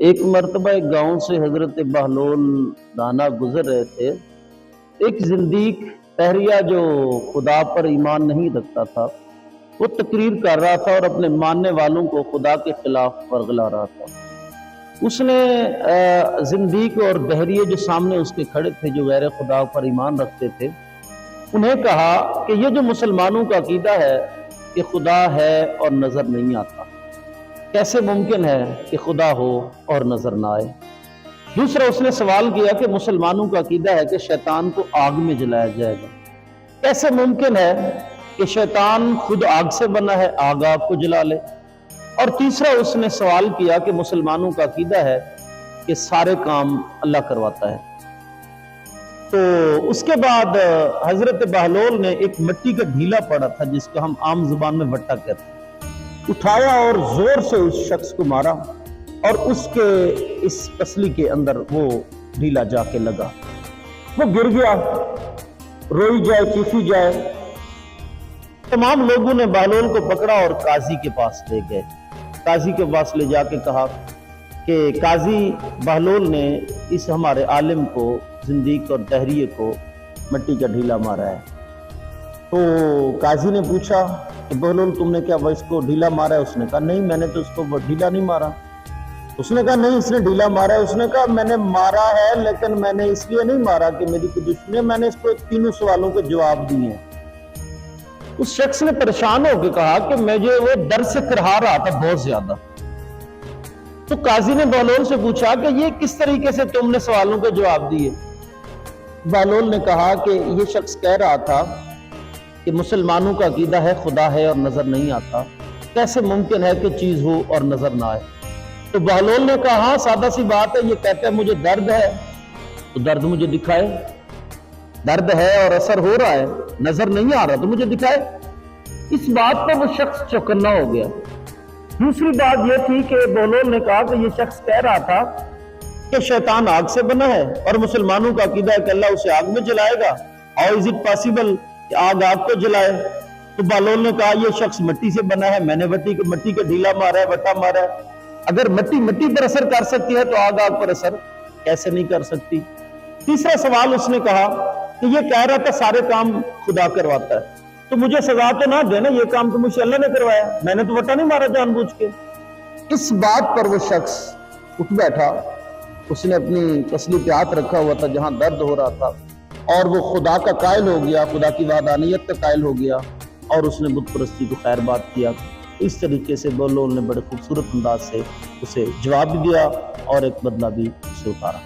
ایک مرتبہ ایک گاؤں سے حضرت بہلول دانا گزر رہے تھے۔ ایک زندیق پہریا جو خدا پر ایمان نہیں رکھتا تھا، وہ تقریر کر رہا تھا اور اپنے ماننے والوں کو خدا کے خلاف ورگلا رہا تھا۔ اس نے زندیق اور بحریے جو سامنے اس کے کھڑے تھے، جو غیر خدا پر ایمان رکھتے تھے، انہیں کہا کہ یہ جو مسلمانوں کا عقیدہ ہے کہ خدا ہے اور نظر نہیں آتا۔ کیسے ممکن ہے کہ خدا ہو اور نظر نہ آئے؟ دوسرا، اس نے سوال کیا کہ مسلمانوں کا عقیدہ ہے کہ شیطان کو آگ میں جلایا جائے گا۔ کیسے ممکن ہے کہ شیطان خود آگ سے بنا ہے، آگ آپ کو جلا لے؟ اور تیسرا، اس نے سوال کیا کہ مسلمانوں کا عقیدہ ہے کہ سارے کام اللہ کرواتا ہے۔ تو اس کے بعد حضرت بہلول نے ایک مٹی کا ڈھیلا پڑا تھا، جس کو ہم عام زبان میں وٹا کہتے ہیں۔ اٹھایا اور زور سے اس شخص کو مارا اور اس کے اس پسلی کے اندر وہ ڈھیلا جا کے لگا۔ وہ گر گیا، روئی جائے چیخی جائے۔ تمام لوگوں نے بہلول کو پکڑا اور قاضی کے پاس لے گئے۔ قاضی کے پاس لے جا کے کہا کہ قاضی بہلول نے اس ہمارے عالم کو، زندیق اور دہریے کو مٹی کا ڈھیلا مارا ہے۔ تو قاضی نے پوچھا کہ بہلول تم نے کیا وہ اس کو ڈھیلا مارا ہے؟ اس نے کہا، نہیں، میں نے تو اس کو ڈھیلا نہیں مارا۔ اس نے کہا، نہیں، اس نے ڈھیلا مارا ہے۔ اس نے کہا، میں نے مارا ہے، لیکن میں نے اس لیے نہیں مارا کہ میری کوئی دشمنی میں نے اس کو تینوں سوالوں کے جواب دیے ہیں۔ اس شخص نے پریشان ہو کے کہا کہ مجھے وہ در سے کرہا رہا تھا بہت زیادہ۔ تو قاضی نے بہلول سے پوچھا کہ یہ کس طریقے سے تم نے سوالوں کے جواب دیے؟ بہلول نے کہا کہ یہ شخص کہہ رہا تھا کہ مسلمانوں کا عقیدہ ہے، خدا ہے اور نظر نہیں آتا۔ کیسے ممکن ہے کہ چیز ہو اور نظر نہ آئے؟ تو بہلول نے کہا ہاں سادہ سی بات ہے، یہ کہتا ہے مجھے درد ہے۔ تو درد مجھے دکھائے۔ درد ہے اور اثر ہو رہا ہے، نظر نہیں آ رہا، تو مجھے دکھائے۔ اس بات پر وہ شخص چوکنا ہو گیا۔ دوسری بات یہ تھی کہ بولول نے کہا کہ یہ شخص کہہ رہا تھا کہ شیطان آگ سے بنا ہے اور مسلمانوں کا عقیدہ ہے کہ اللہ اسے آگ میں جلائے گا۔ اور از اٹ پاسبل کہ آگ آگ کو جلائے۔ تو بالول نے کہا، یہ شخص مٹی سے بنا ہے، میں نے مٹی مٹی کا ڈھیلا مارا ہے وٹا مارا ہے۔ اگر مٹی مٹی پر اثر کر سکتی ہے تو آگ آگ پر اثر کیسے نہیں کر سکتی؟ تیسرا سوال اس نے کہا کہ یہ کہہ رہا تھا، سارے کام خدا کرواتا ہے۔ تو مجھے سزا تو نہ دینا یہ کام تو مجھ سے اللہ نے کروایا۔ میں نے تو وٹا نہیں مارا جان بوجھ کے۔ اس بات پر وہ شخص اٹھ بیٹھا۔ اس نے اپنی تسلی پہ ہاتھ رکھا ہوا تھا، جہاں درد ہو رہا تھا۔ اور وہ خدا کا قائل ہو گیا، خدا کی وعدانیت کا قائل ہو گیا اور اس نے بت پرستی کو خیر بات کیا۔ اس طریقے سے بولول نے بڑے خوبصورت انداز سے اسے جواب بھی دیا اور ایک بدلہ بھی اسے اتارا۔